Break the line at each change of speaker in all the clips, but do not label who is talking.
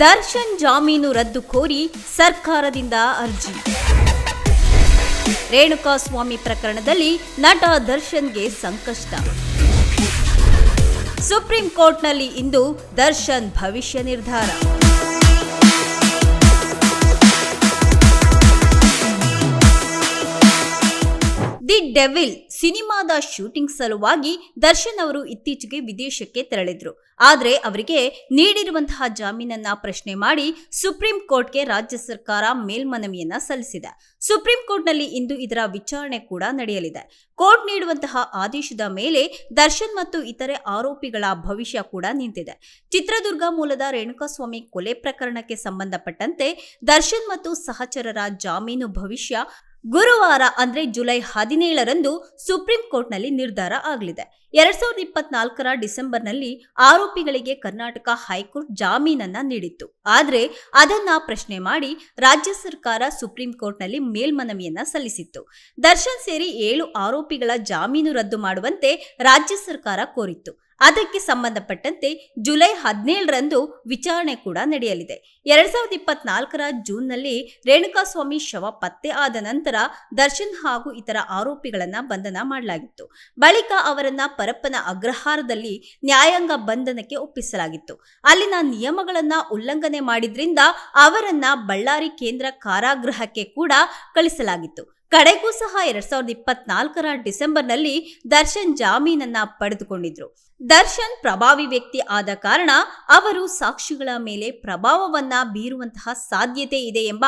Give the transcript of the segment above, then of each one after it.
ದರ್ಶನ್ ಜಾಮೀನು ರದ್ದು ಕೋರಿ ಸರ್ಕಾರದಿಂದ ಅರ್ಜಿ. ರೇಣುಕಾಸ್ವಾಮಿ ಪ್ರಕರಣದಲ್ಲಿ ನಟ ದರ್ಶನ್ಗೆ ಸಂಕಷ್ಟ. ಸುಪ್ರೀಂ ಕೋರ್ಟ್ನಲ್ಲಿ ಇಂದು ದರ್ಶನ್ ಭವಿಷ್ಯ ನಿರ್ಧಾರ. ಡೆವಿಲ್ ಸಿನಿಮಾದ ಶೂಟಿಂಗ್ ಸಲುವಾಗಿ ದರ್ಶನ್ ಅವರು ಇತ್ತೀಚೆಗೆ ವಿದೇಶಕ್ಕೆ ತೆರಳಿದ್ರು. ಆದರೆ ಅವರಿಗೆ ನೀಡಿರುವಂತಹ ಜಾಮೀನನ್ನ ಪ್ರಶ್ನೆ ಮಾಡಿ ಸುಪ್ರೀಂ ಕೋರ್ಟ್ಗೆ ರಾಜ್ಯ ಸರ್ಕಾರ ಮೇಲ್ಮನವಿಯನ್ನ ಸಲ್ಲಿಸಿದೆ. ಸುಪ್ರೀಂ ಕೋರ್ಟ್ನಲ್ಲಿ ಇಂದು ಇದರ ವಿಚಾರಣೆ ಕೂಡ ನಡೆಯಲಿದೆ. ಕೋರ್ಟ್ ನೀಡುವಂತಹ ಆದೇಶದ ಮೇಲೆ ದರ್ಶನ್ ಮತ್ತು ಇತರೆ ಆರೋಪಿಗಳ ಭವಿಷ್ಯ ಕೂಡ ನಿಂತಿದೆ. ಚಿತ್ರದುರ್ಗ ಮೂಲದ ರೇಣುಕಾಸ್ವಾಮಿ ಕೊಲೆ ಪ್ರಕರಣಕ್ಕೆ ಸಂಬಂಧಪಟ್ಟಂತೆ ದರ್ಶನ್ ಮತ್ತು ಸಹಚರರ ಜಾಮೀನು ಭವಿಷ್ಯ ಗುರುವಾರ ಅಂದ್ರೆ ಜುಲೈ ಹದಿನೇಳರಂದು ಸುಪ್ರೀಂ ಕೋರ್ಟ್ನಲ್ಲಿ ನಿರ್ಧಾರ ಆಗಲಿದೆ. ಎರಡ್ ಸಾವಿರದ ಇಪ್ಪತ್ನಾಲ್ಕರ ಡಿಸೆಂಬರ್ನಲ್ಲಿ ಆರೋಪಿಗಳಿಗೆ ಕರ್ನಾಟಕ ಹೈಕೋರ್ಟ್ ಜಾಮೀನನ್ನ ನೀಡಿತ್ತು. ಆದರೆ ಅದನ್ನ ಪ್ರಶ್ನೆ ಮಾಡಿ ರಾಜ್ಯ ಸರ್ಕಾರ ಸುಪ್ರೀಂ ಕೋರ್ಟ್ನಲ್ಲಿ ಮೇಲ್ಮನವಿಯನ್ನ ಸಲ್ಲಿಸಿತ್ತು. ದರ್ಶನ್ ಸೇರಿ ಏಳು ಆರೋಪಿಗಳ ಜಾಮೀನು ರದ್ದು ಮಾಡುವಂತೆ ರಾಜ್ಯ ಸರ್ಕಾರ ಕೋರಿತ್ತು. ಅದಕ್ಕೆ ಸಂಬಂಧಪಟ್ಟಂತೆ ಜುಲೈ ಹದಿನೇಳರಂದು ವಿಚಾರಣೆ ಕೂಡ ನಡೆಯಲಿದೆ. ಎರಡ್ ಸಾವಿರದ ಇಪ್ಪತ್ನಾಲ್ಕರ ಜೂನ್ನಲ್ಲಿ ರೇಣುಕಾಸ್ವಾಮಿ ಶವ ಪತ್ತೆ ಆದ ನಂತರ ದರ್ಶನ್ ಹಾಗೂ ಇತರ ಆರೋಪಿಗಳನ್ನ ಬಂಧನ ಮಾಡಲಾಗಿತ್ತು. ಬಳಿಕ ಅವರನ್ನ ಪರಪ್ಪನ ಅಗ್ರಹಾರದಲ್ಲಿ ನ್ಯಾಯಾಂಗ ಬಂಧನಕ್ಕೆ ಒಪ್ಪಿಸಲಾಗಿತ್ತು. ಅಲ್ಲಿನ ನಿಯಮಗಳನ್ನ ಉಲ್ಲಂಘನೆ ಮಾಡಿದ್ರಿಂದ ಅವರನ್ನ ಬಳ್ಳಾರಿ ಕೇಂದ್ರ ಕಾರಾಗೃಹಕ್ಕೆ ಕೂಡ ಕಳಿಸಲಾಗಿತ್ತು. ಕಡೆಗೂ ಸಹ ಎರಡ್ ಸಾವಿರದ ಇಪ್ಪತ್ನಾಲ್ಕರ ಡಿಸೆಂಬರ್ನಲ್ಲಿ ದರ್ಶನ್ ಜಾಮೀನನ್ನ ಪಡೆದುಕೊಂಡಿದ್ರು. ದರ್ಶನ್ ಪ್ರಭಾವಿ ವ್ಯಕ್ತಿ ಆದ ಕಾರಣ ಅವರು ಸಾಕ್ಷಿಗಳ ಮೇಲೆ ಪ್ರಭಾವವನ್ನ ಬೀರುವಂತಹ ಸಾಧ್ಯತೆ ಇದೆ ಎಂಬ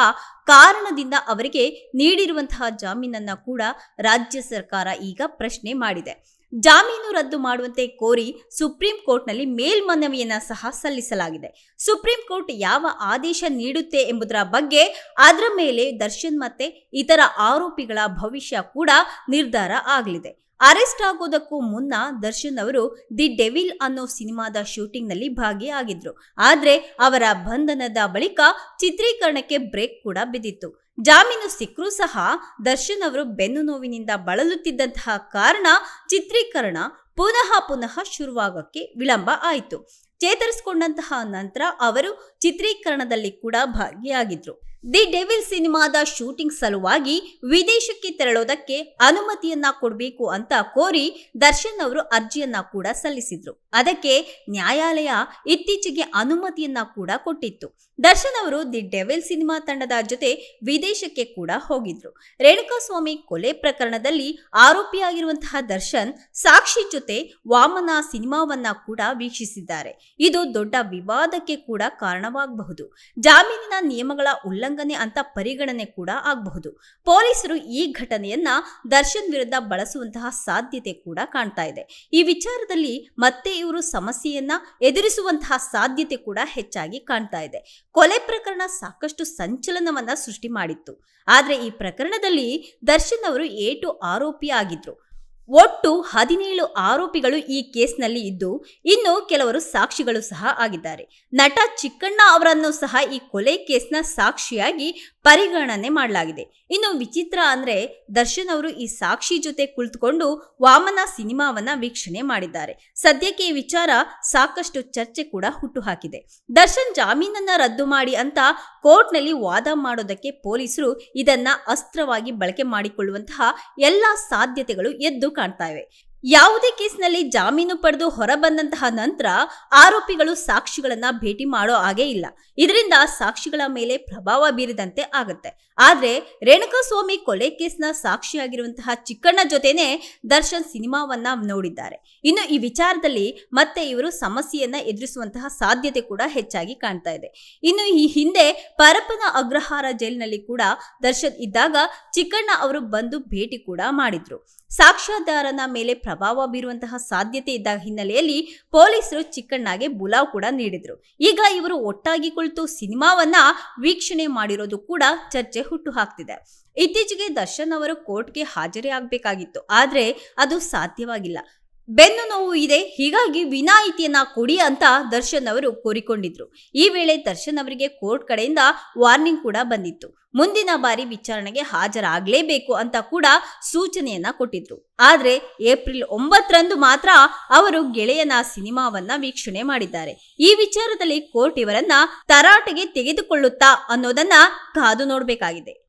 ಕಾರಣದಿಂದ ಅವರಿಗೆ ನೀಡಿರುವಂತಹ ಜಾಮೀನನ್ನ ಕೂಡ ರಾಜ್ಯ ಸರ್ಕಾರ ಈಗ ಪ್ರಶ್ನೆ ಮಾಡಿದೆ. ಜಾಮೀನು ರದ್ದು ಮಾಡುವಂತೆ ಕೋರಿ ಸುಪ್ರೀಂ ಕೋರ್ಟ್ನಲ್ಲಿ ಮೇಲ್ಮನವಿಯನ್ನ ಸಹ ಸಲ್ಲಿಸಲಾಗಿದೆ. ಸುಪ್ರೀಂ ಕೋರ್ಟ್ ಯಾವ ಆದೇಶ ನೀಡುತ್ತೆ ಎಂಬುದರ ಬಗ್ಗೆ ಅದರ ಮೇಲೆ ದರ್ಶನ್ ಮತ್ತೆ ಇತರ ಆರೋಪಿಗಳ ಭವಿಷ್ಯ ಕೂಡ ನಿರ್ಧಾರ ಆಗಲಿದೆ. ಅರೆಸ್ಟ್ ಆಗೋದಕ್ಕೂ ಮುನ್ನ ದರ್ಶನ್ ಅವರು ದಿ ಡೆವಿಲ್ ಅನ್ನೋ ಸಿನಿಮಾದ ಶೂಟಿಂಗ್ನಲ್ಲಿ ಭಾಗಿಯಾಗಿದ್ರು. ಆದ್ರೆ ಅವರ ಬಂಧನದ ಬಳಿಕ ಚಿತ್ರೀಕರಣಕ್ಕೆ ಬ್ರೇಕ್ ಕೂಡ ಬಿದ್ದಿತ್ತು. ಜಾಮೀನು ಸಿಕ್ಕರೂ ಸಹ ದರ್ಶನ್ ಅವರು ಬೆನ್ನು ನೋವಿನಿಂದ ಬಳಲುತ್ತಿದ್ದಂತಹ ಕಾರಣ ಚಿತ್ರೀಕರಣ ಪುನಃ ಪುನಃ ಶುರುವಾಗಕ್ಕೆ ವಿಳಂಬ ಆಯಿತು. ಚೇತರಿಸಿಕೊಂಡಂತಹ ನಂತರ ಅವರು ಚಿತ್ರೀಕರಣದಲ್ಲಿ ಕೂಡ ಭಾಗಿಯಾಗಿದ್ರು. ದಿ ಡೆವಿಲ್ ಸಿನಿಮಾದ ಶೂಟಿಂಗ್ ಸಲುವಾಗಿ ವಿದೇಶಕ್ಕೆ ತೆರಳೋದಕ್ಕೆ ಅನುಮತಿಯನ್ನ ಕೊಡಬೇಕು ಅಂತ ಕೋರಿ ದರ್ಶನ್ ಅವರು ಅರ್ಜಿಯನ್ನ ಕೂಡ ಸಲ್ಲಿಸಿದ್ರು. ಅದಕ್ಕೆ ನ್ಯಾಯಾಲಯ ಇತ್ತೀಚೆಗೆ ಅನುಮತಿಯನ್ನ ಕೂಡ ಕೊಟ್ಟಿತ್ತು. ದರ್ಶನ್ ಅವರು ದಿ ಡೆವಿಲ್ ಸಿನಿಮಾ ತಂಡದ ಜೊತೆ ವಿದೇಶಕ್ಕೆ ಕೂಡ ಹೋಗಿದ್ರು. ರೇಣುಕಾಸ್ವಾಮಿ ಕೊಲೆ ಪ್ರಕರಣದಲ್ಲಿ ಆರೋಪಿಯಾಗಿರುವಂತಹ ದರ್ಶನ್ ಸಾಕ್ಷಿ ಜೊತೆ ವಾಮನ ಸಿನಿಮಾವನ್ನ ಕೂಡ ವೀಕ್ಷಿಸಿದ್ದಾರೆ. ಇದು ದೊಡ್ಡ ವಿವಾದಕ್ಕೆ ಕೂಡ ಕಾರಣವಾಗಬಹುದು. ಜಾಮೀನಿನ ನಿಯಮಗಳ ಉಲ್ಲಂಘನೆ ಅಂತ ಪರಿಗಣನೆ ಕೂಡ ಆಗಬಹುದು. ಪೊಲೀಸರು ಈ ಘಟನೆಯನ್ನ ದರ್ಶನ್ ವಿರುದ್ಧ ಬಳಸುವಂತಹ ಸಾಧ್ಯತೆ ಕೂಡ ಕಾಣ್ತಾ ಇದೆ. ಈ ವಿಚಾರದಲ್ಲಿ ಮತ್ತೆ ಇವರು ಸಮಸ್ಯೆಯನ್ನ ಎದುರಿಸುವಂತಹ ಸಾಧ್ಯತೆ ಕೂಡ ಹೆಚ್ಚಾಗಿ ಕಾಣ್ತಾ ಇದೆ. ಕೊಲೆ ಪ್ರಕರಣ ಸಾಕಷ್ಟು ಸಂಚಲನವನ್ನ ಸೃಷ್ಟಿ ಮಾಡಿತ್ತು. ಆದ್ರೆ ಈ ಪ್ರಕರಣದಲ್ಲಿ ದರ್ಶನ್ ಅವರು ಏಟು ಆರೋಪಿ ಆಗಿದ್ರು. ಒಟ್ಟು ಹದಿನೇಳು ಆರೋಪಿಗಳು ಈ ಕೇಸ್ನಲ್ಲಿ ಇದ್ದು, ಇನ್ನು ಕೆಲವರು ಸಾಕ್ಷಿಗಳು ಸಹ ಆಗಿದ್ದಾರೆ. ನಟ ಚಿಕ್ಕಣ್ಣ ಅವರನ್ನು ಸಹ ಈ ಕೊಲೆ ಕೇಸ್ನ ಸಾಕ್ಷಿಯಾಗಿ ಪರಿಗಣನೆ ಮಾಡಲಾಗಿದೆ. ಇನ್ನು ವಿಚಿತ್ರ ಅಂದ್ರೆ ದರ್ಶನ್ ಅವರು ಈ ಸಾಕ್ಷಿ ಜೊತೆ ಕುಳಿತುಕೊಂಡು ವಾಮನ ಸಿನಿಮಾವನ್ನ ವೀಕ್ಷಣೆ ಮಾಡಿದ್ದಾರೆ. ಸದ್ಯಕ್ಕೆ ಈ ವಿಚಾರ ಸಾಕಷ್ಟು ಚರ್ಚೆ ಕೂಡ ಹುಟ್ಟುಹಾಕಿದೆ. ದರ್ಶನ್ ಜಾಮೀನನ್ನ ರದ್ದು ಮಾಡಿ ಅಂತ ಕೋರ್ಟ್ನಲ್ಲಿ ವಾದ ಮಾಡೋದಕ್ಕೆ ಪೊಲೀಸರು ಇದನ್ನ ಅಸ್ತ್ರವಾಗಿ ಬಳಕೆ ಮಾಡಿಕೊಳ್ಳುವಂತಹ ಎಲ್ಲಾ ಸಾಧ್ಯತೆಗಳು ಎದ್ದು ಕಾಣ್ತಾ ಯಾವುದೇ ಕೇಸ್ನಲ್ಲಿ ಜಾಮೀನು ಪಡೆದು ಹೊರಬಂದಂತಹ ನಂತರ ಆರೋಪಿಗಳು ಸಾಕ್ಷಿಗಳನ್ನ ಭೇಟಿ ಮಾಡೋ ಹಾಗೆ ಇಲ್ಲ. ಇದರಿಂದ ಸಾಕ್ಷಿಗಳ ಮೇಲೆ ಪ್ರಭಾವ ಬೀರಿದಂತೆ ಆಗುತ್ತೆ. ಆದ್ರೆ ರೇಣುಕಾಸ್ವಾಮಿ ಕೊಲೆ ಕೇಸ್ನ ಸಾಕ್ಷಿಯಾಗಿರುವಂತಹ ಚಿಕ್ಕಣ್ಣ ಜೊತೆನೆ ದರ್ಶನ್ ಸಿನಿಮಾವನ್ನ ನೋಡಿದ್ದಾರೆ. ಇನ್ನು ಈ ವಿಚಾರದಲ್ಲಿ ಮತ್ತೆ ಇವರು ಸಮಸ್ಯೆಯನ್ನ ಎದುರಿಸುವಂತಹ ಸಾಧ್ಯತೆ ಕೂಡ ಹೆಚ್ಚಾಗಿ ಕಾಣ್ತಾ ಇದೆ. ಇನ್ನು ಈ ಹಿಂದೆ ಪರಪ್ಪನ ಅಗ್ರಹಾರ ಜೈಲಿನಲ್ಲಿ ಕೂಡ ದರ್ಶನ್ ಇದ್ದಾಗ ಚಿಕ್ಕಣ್ಣ ಅವರು ಬಂದು ಭೇಟಿ ಕೂಡ ಮಾಡಿದ್ರು. ಸಾಕ್ಷ್ಯಾಧಾರನ ಮೇಲೆ ಪ್ರಭಾವ ಬೀರುವಂತಹ ಸಾಧ್ಯತೆ ಇದ್ದ ಹಿನ್ನೆಲೆಯಲ್ಲಿ ಪೊಲೀಸರು ಚಿಕ್ಕಣ್ಣಗೆ ಬುಲಾವ್ ಕೂಡ ನೀಡಿದ್ರು. ಈಗ ಇವರು ಒಟ್ಟಾಗಿ ಕುಳಿತು ಸಿನಿಮಾವನ್ನ ವೀಕ್ಷಣೆ ಮಾಡಿರೋದು ಕೂಡ ಚರ್ಚೆ ಹುಟ್ಟು ಹಾಕ್ತಿದೆ. ಇತ್ತೀಚೆಗೆ ದರ್ಶನ್ ಅವರು ಕೋರ್ಟ್ಗೆ ಹಾಜರಿ ಆಗಬೇಕಾಗಿತ್ತು. ಆದ್ರೆ ಅದು ಸಾಧ್ಯವಾಗಿಲ್ಲ. ಬೆನ್ನು ನೋವು ಇದೆ, ಹೀಗಾಗಿ ವಿನಾಯಿತಿಯನ್ನ ಕೊಡಿ ಅಂತ ದರ್ಶನ್ ಅವರು ಕೋರಿಕೊಂಡಿದ್ರು. ಈ ವೇಳೆ ದರ್ಶನ್ ಅವರಿಗೆ ಕೋರ್ಟ್ ಕಡೆಯಿಂದ ವಾರ್ನಿಂಗ್ ಕೂಡ ಬಂದಿತ್ತು. ಮುಂದಿನ ಬಾರಿ ವಿಚಾರಣೆಗೆ ಹಾಜರಾಗಲೇಬೇಕು ಅಂತ ಕೂಡ ಸೂಚನೆಯನ್ನ ಕೊಟ್ಟಿದ್ರು. ಆದ್ರೆ ಏಪ್ರಿಲ್ ಒಂಬತ್ತರಂದು ಮಾತ್ರ ಅವರು ಗೆಳೆಯನ ಸಿನಿಮಾವನ್ನ ವೀಕ್ಷಣೆ ಮಾಡಿದ್ದಾರೆ. ಈ ವಿಚಾರದಲ್ಲಿ ಕೋರ್ಟ್ ಇವರನ್ನ ತರಾಟೆಗೆ ತೆಗೆದುಕೊಳ್ಳುತ್ತಾ ಅನ್ನೋದನ್ನ ಕಾದು ನೋಡಬೇಕಾಗಿದೆ.